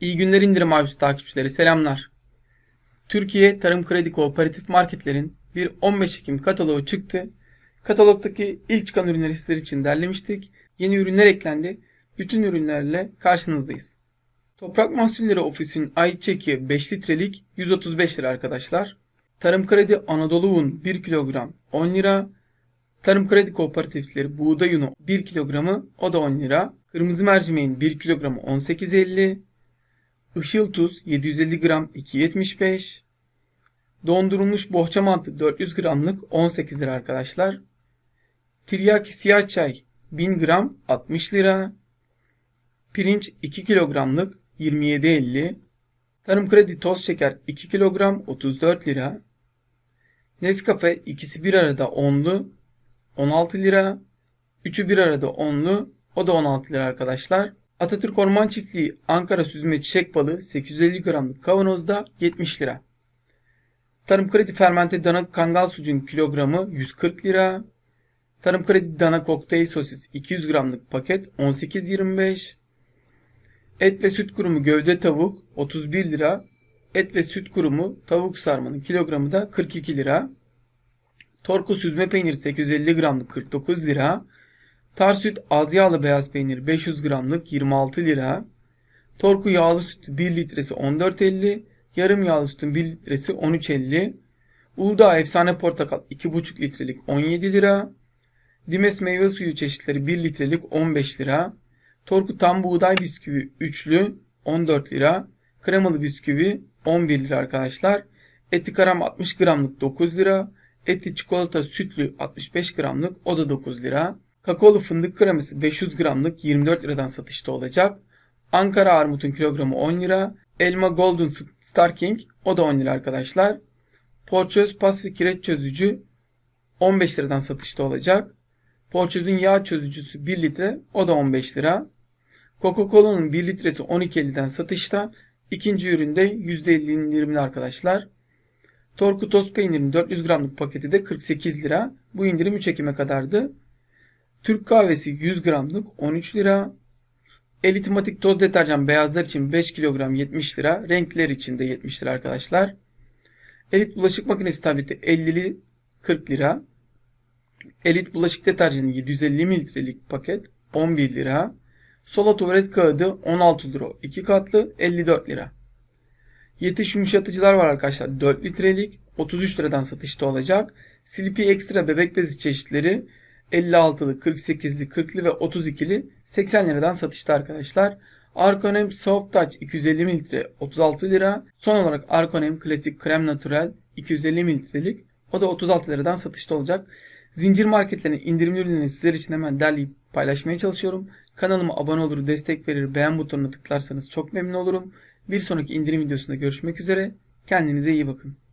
İyi günler indirim avcısı takipçileri selamlar. Türkiye Tarım Kredi Kooperatif Marketlerin bir 15 Ekim kataloğu çıktı. Katalogdaki ilk çıkan ürünleri sizler için derlemiştik. Yeni ürünler eklendi. Bütün ürünlerle karşınızdayız. Toprak Mahsulleri Ofisi'nin ayçiçeği 5 litrelik 135 lira arkadaşlar. Tarım Kredi Anadolu Un 1 kilogram 10 lira. Tarım Kredi Kooperatifleri buğday unu 1 kilogramı o da 10 lira. Kırmızı mercimeğin 1 kilogramı 18.50. Işıl tuz 750 gram 2.75. Dondurulmuş bohça mantı 400 gramlık 18 lira arkadaşlar. Tiryaki siyah çay 1000 gram 60 lira. Pirinç 2 kilogramlık 27.50. Tarım kredi toz şeker 2 kilogram 34 lira. Nescafe ikisi bir arada 10'lu 16 lira. Üçü bir arada 10'lu o da 16 lira arkadaşlar. Atatürk Orman Çiftliği Ankara süzme çiçek balığı 850 gramlık kavanozda 70 lira. Tarım Kredi Fermente dana kangal sucuğun kilogramı 140 lira. Tarım Kredi dana kokteyl sosis 200 gramlık paket 18.25. Et ve süt kurumu gövde tavuk 31 lira. Et ve süt kurumu tavuk sarmanın kilogramı da 42 lira. Torku süzme peynir 850 gramlık 49 lira. Tar süt az yağlı beyaz peynir 500 gramlık 26 lira. Torku yağlı süt 1 litresi 14.50. Yarım yağlı sütün 1 litresi 13.50. Uludağ efsane portakal 2,5 litrelik 17 lira. Dimes meyve suyu çeşitleri 1 litrelik 15 lira. Torku tam buğday bisküvi üçlü 14 lira. Kremalı bisküvi 11 lira arkadaşlar. Eti karam 60 gramlık 9 lira. Eti çikolata sütlü 65 gramlık o da 9 lira. Kakaolu fındık kreması 500 gramlık 24 liradan satışta olacak. Ankara armutun kilogramı 10 lira. Elma Golden Star King o da 10 lira arkadaşlar. Porçöz pas ve kireç çözücü 15 liradan satışta olacak. Porçözün yağ çözücüsü 1 litre o da 15 lira. Coca-Cola'nın 1 litresi 12.50'den satışta. İkinci üründe %50 indirimli arkadaşlar. Torku toz peynirin 400 gramlık paketi de 48 lira. Bu indirim 3 Ekim'e kadardı. Türk kahvesi 100 gramlık 13 lira. Elitmatik toz deterjan beyazlar için 5 kilogram 70 lira. Renkler için de 70 lira arkadaşlar. Elit bulaşık makinesi tableti 50'li 40 lira. Elit bulaşık deterjanı 750 mililitrelik paket 11 lira. Sola tuvalet kağıdı 16 lira 2 katlı 54 lira. Yetiş yumuşatıcılar var arkadaşlar 4 litrelik 33 liradan satışta olacak. Sleepy Extra bebek bezi çeşitleri 56'lı, 48'li, 40'lı ve 32'li 80 liradan satışta arkadaşlar. Arkonem Soft Touch 250 mililitre 36 lira. Son olarak Arkonem Klasik Krem Natural 250 mililitrelik o da 36 liradan satışta olacak. Zincir marketlerin indirimli ürünlerini sizler için hemen derleyip paylaşmaya çalışıyorum. Kanalıma abone olur, destek verir, beğen butonuna tıklarsanız çok memnun olurum. Bir sonraki indirim videosunda görüşmek üzere. Kendinize iyi bakın.